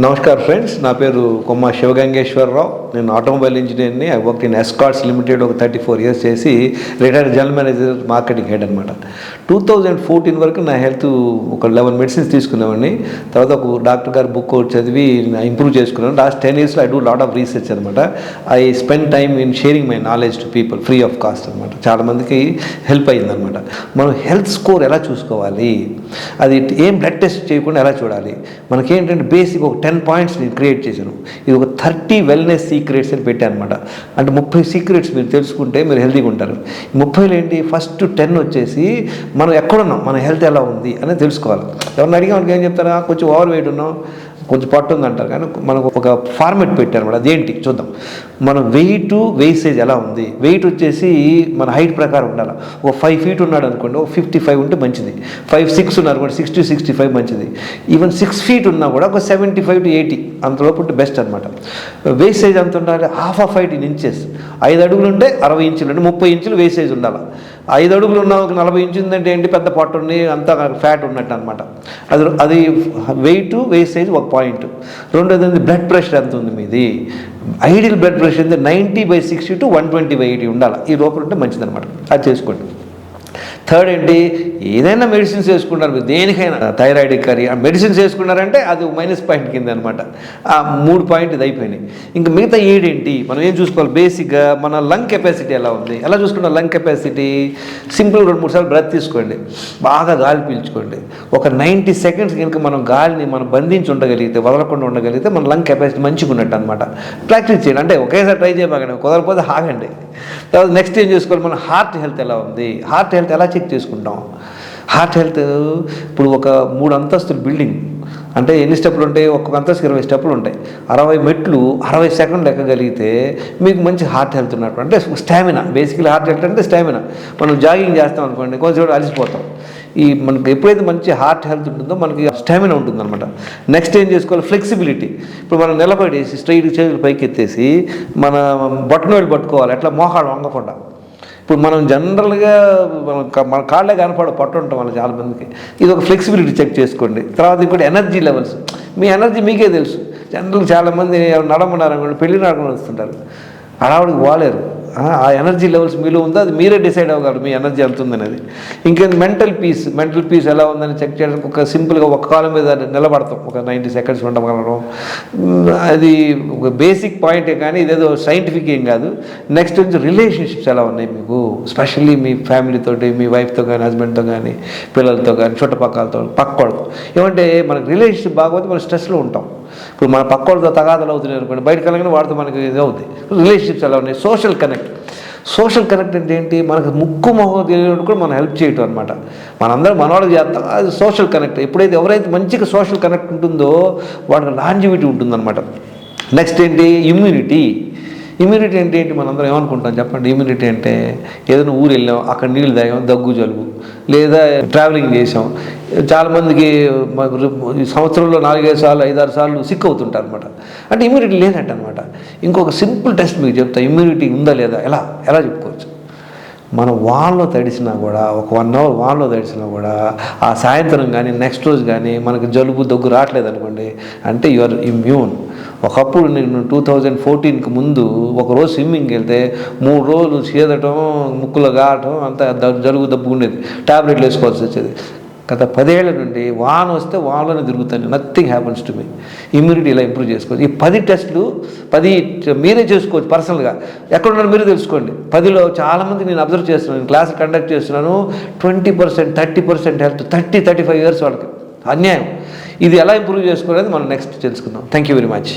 Namaskar friends నా పేరు కొమ్మ శివగంగేశ్వరరావు. నేను automobile ఇంజనీర్ని I work in Escorts limited ఒక థర్టీ ఫోర్ ఇయర్స్ చేసి retired general manager marketing head అనమాట టూ థౌజండ్ ఫోర్టీన్ వరకు నా హెల్త్ ఒక లెవెన్ మెడిసిన్స్ తీసుకునేవాడిని. తర్వాత ఒక డాక్టర్ గారు బుక్ చదివి ఇంప్రూవ్ చేసుకున్నాను. లాస్ట్ టెన్ ఇయర్స్లో I do lot of research అనమాట I spend time in sharing my knowledge to people free of cost అనమాట చాలామందికి హెల్ప్ అయిందనమాట మనం హెల్త్ స్కోర్ ఎలా చూసుకోవాలి? అది ఏం బ్లడ్ టెస్ట్ చేయకుండా ఎలా చూడాలి? మనకేంటంటే బేసిక్ ఒక టెన్ పాయింట్స్ నేను క్రియేట్ చేశాను. ఇది ఒక థర్టీ వెల్నెస్ సీక్రెట్స్ అని పెట్టాను అనమాట అంటే ముప్పై సీక్రెట్స్ మీరు తెలుసుకుంటే మీరు హెల్తీగా ఉంటారు. ముప్పైలో ఏంటి? ఫస్ట్ టెన్ వచ్చేసి మనం ఎక్కడున్నాం? మన హెల్త్ ఎలా ఉంది? అనేది తెలుసుకోవాలి. ఎవరిని అడిగా? ఏం చెప్తారా? కొంచెం ఓవర్ వెయిట్ ఉన్నాం. కొంచెం పట్టు ఉంది అంటారు కానీ మనకు ఒక ఫార్మెట్ పెట్టారు అనమాట అదేంటి? చూద్దాం. మన వెయిట్ వేసేజ్ ఎలా ఉంది? వెయిట్ వచ్చేసి మన హైట్ ప్రకారం ఉండాలి? ఒక ఫైవ్ ఫీట్ ఉన్నాడు అనుకోండి ఒక ఫిఫ్టీ ఫైవ్ ఉంటే మంచిది. ఫైవ్ సిక్స్ ఉన్నారు కూడా సిక్స్టీ సిక్స్టీ ఫైవ్ మంచిది. ఈవెన్ సిక్స్ ఫీట్ ఉన్నా కూడా ఒక సెవెంటీ ఫైవ్ టు ఎయిటీ అంతలోపు ఉంటే బెస్ట్ అనమాట వేసేజ్ అంత ఉండాలి? హాఫ్ ఆఫ్ ఎయిటీన్ ఇంచెస్ ఐదు అడుగులు ఉంటే అరవై ఇంచులు అంటే ముప్పై ఇంచులు వేసేజ్ ఉండాలి? ఐదు అడుగులు ఉన్న ఒక నలభై ఇంచు ఉందంటే ఏంటి? పెద్ద పొట్ట ఉంది అంతా ఫ్యాట్ ఉన్నట్టు అనమాట అది అది వెయిట్ వేసేజ్ ఒక పాయింట్. రెండోది బ్లడ్ ప్రెషర్ ఎంత ఉంది మీది? ఐడియల్ బ్లడ్ ప్రెషర్ ఉంది ninety by sixty to one twenty by eighty ఉండాలి. ఈ లోపల ఉంటే మంచిదన్నమాట. అది చేసుకోండి. థర్డ్ ఏంటి? ఏదైనా మెడిసిన్స్ వేసుకున్నారు మీరు దేనికైనా థైరాయిడ్ కర్రీ ఆ మెడిసిన్స్ వేసుకున్నారంటే అది మైనస్ పాయింట్ కింద అనమాట ఆ మూడు పాయింట్ ఇది అయిపోయినాయి. ఇంకా మిగతా ఏడేంటి మనం ఏం చూసుకోవాలి? బేసిక్గా మన లంగ్ కెపాసిటీ ఎలా ఉంది? ఎలా చూసుకుంటాం లంగ్ కెపాసిటీ సింపుల్ రెండు మూడు సార్లు బ్రత్ తీసుకోండి. బాగా గాలి పీల్చుకోండి. ఒక నైంటీ సెకండ్స్ కనుక మనం గాలిని మనం బంధించి ఉండగలిగితే వదలకుండా ఉండగలిగితే మన లంగ్ కెపాసిటీ మంచిగా ఉన్నట్టు అనమాట ప్రాక్టీస్ చేయండి. అంటే ఒకేసారి ట్రై చేయబాగండి కుదరకపోతే ఆగండి. తర్వాత నెక్స్ట్ ఏం చేసుకోవాలి? మన హార్ట్ హెల్త్ ఎలా ఉంది? హార్ట్ హెల్త్ ఎలా చెక్ చేసుకుంటాం హార్ట్ హెల్త్ ఇప్పుడు ఒక మూడు అంతస్తుల బిల్డింగ్ అంటే ఎన్ని స్టెప్పులు ఉంటాయి? ఒక్కొక్క అంతస్తు ఇరవై స్టెప్పులు ఉంటాయి. అరవై మెట్లు అరవై సెకండ్లు ఎక్కగలిగితే మీకు మంచి హార్ట్ హెల్త్ ఉన్నట్టు. అంటే స్టామినా బేసికలీ హార్ట్ హెల్త్ అంటే స్టామినా మనం జాగింగ్ చేస్తాం అనుకోండి కొంచెం అలసిపోతాం. ఈ మనకి ఎప్పుడైతే మంచి హార్ట్ హెల్త్ ఉంటుందో మనకి స్టామినా ఉంటుందన్నమాట. నెక్స్ట్ ఏం చేసుకోవాలి? ఫ్లెక్సిబిలిటీ ఇప్పుడు మనం నిలబడేసి స్ట్రైట్ చేతులు పైకి ఎత్తేసి మన బొట్టనోళ్ళు పట్టుకోవాలి. ఎట్లా మోకాడు వంగకుండా. ఇప్పుడు మనం జనరల్గా మనం మన కాళ్ళే కనపడ పట్టు ఉంటాం వాళ్ళు చాలా మందికి. ఇది ఒక ఫ్లెక్సిబిలిటీ చెక్ చేసుకోండి. తర్వాత ఇంకోటి ఎనర్జీ లెవెల్స్. మీ ఎనర్జీ మీకే తెలుసు. జనరల్ చాలామంది నడమన్నారనుకోండి పెళ్ళి నడమని వస్తుంటారు. అడావుడికి పోలేరు. ఆ ఎనర్జీ లెవెల్స్ మీలో ఉందో అది మీరే డిసైడ్ అవ్వగలరు మీ ఎనర్జీ ఎంత ఉందనేది. ఇంకా మెంటల్ పీస్ మెంటల్ పీస్ ఎలా ఉందని చెక్ చేయడానికి ఒక సింపుల్గా ఒక కాలం మీద నిలబడతాం ఒక నైంటీ సెకండ్స్ ఉండగలరు. అది ఒక బేసిక్ పాయింటే కానీ ఇదేదో సైంటిఫిక్ ఏం కాదు. నెక్స్ట్ వచ్చి రిలేషన్షిప్స్ ఎలా ఉన్నాయి మీకు? స్పెషల్లీ మీ ఫ్యామిలీతో మీ వైఫ్తో కానీ హస్బెండ్తో కానీ పిల్లలతో కానీ చుట్టుపక్కలతో పక్కోళ్ళతో ఏమంటే మనకి రిలేషన్షిప్ బాగోతే మనం స్ట్రెస్లో ఉంటాం. ఇప్పుడు మన పక్క వాళ్ళతో తగాదలు అవుతున్నాయి అనుకోండి బయటకు వెళ్ళగానే వాడితో మనకి ఇది అవుతుంది రిలేషన్షిప్స్ ఎలా ఉన్నాయి సోషల్ కనెక్ట్. సోషల్ కనెక్ట్ అంటే ఏంటి? మనకు ముక్కు మొహం తెలియనప్పుడు కూడా మనం హెల్ప్ చేయటం అనమాట మనందరం మనవాళ్ళకి చేస్తాం అది సోషల్ కనెక్ట్. ఎప్పుడైతే ఎవరైతే మంచిగా సోషల్ కనెక్ట్ ఉంటుందో వాడికి లాంజివిటీ ఉంటుందన్నమాట. నెక్స్ట్ ఏంటి? ఇమ్యూనిటీ. ఇమ్యూనిటీ అంటే ఏంటి మనందరం ఏమనుకుంటాం చెప్పండి? ఇమ్యూనిటీ అంటే ఏదైనా ఊరు వెళ్ళాం అక్కడ నీళ్ళు తాగాం దగ్గు జలుబు లేదా ట్రావెలింగ్ చేసాం చాలామందికి సంవత్సరంలో నాలుగైదు సార్లు ఐదారు సార్లు సిక్ అవుతుంటారు అనమాట అంటే ఇమ్యూనిటీ లేదట అనమాట ఇంకొక సింపుల్ టెస్ట్ మీకు చెప్తా ఇమ్యూనిటీ ఉందా లేదా? ఎలా? ఎలా చెప్పుకోవచ్చు? మన వాన్లో తడిసినా కూడా ఒక వన్ అవర్ వాన్లో తడిసినా కూడా ఆ సాయంత్రం కానీ నెక్స్ట్ రోజు కానీ మనకి జలుబు దగ్గు రావట్లేదు అనుకోండి అంటే యు ఆర్ ఇమ్యూన్ ఒకప్పుడు నేను టూ థౌజండ్ ఫోర్టీన్కి ముందు ఒక రోజు స్విమ్మింగ్కి వెళ్తే మూడు రోజులు చేదటం ముక్కులో గాటం అంతా జలుబు దబ్బు ఉండేది. టాబ్లెట్లు వేసుకోవాల్సి వచ్చేది. గత పదేళ్ళ నుండి వాన వస్తే వానలోనే తిరుగుతాను. Nothing happens to me immunity ఇలా ఇంప్రూవ్ చేసుకోవచ్చు. ఈ పది టెస్టులు పది మీరే చేసుకోవచ్చు పర్సనల్గా. ఎక్కడున్నారో మీరే తెలుసుకోండి. పదిలో చాలామంది నేను అబ్జర్వ్ చేస్తున్నాను. క్లాస్ కండక్ట్ చేస్తున్నాను. Twenty percent thirty percent health thirty thirty five years వాళ్ళకి. అన్యాయం. ఇది ఎలా ఇంప్రూవ్ చేసుకోవాలని మనం నెక్స్ట్ తెలుసుకుందాం. Thank you very much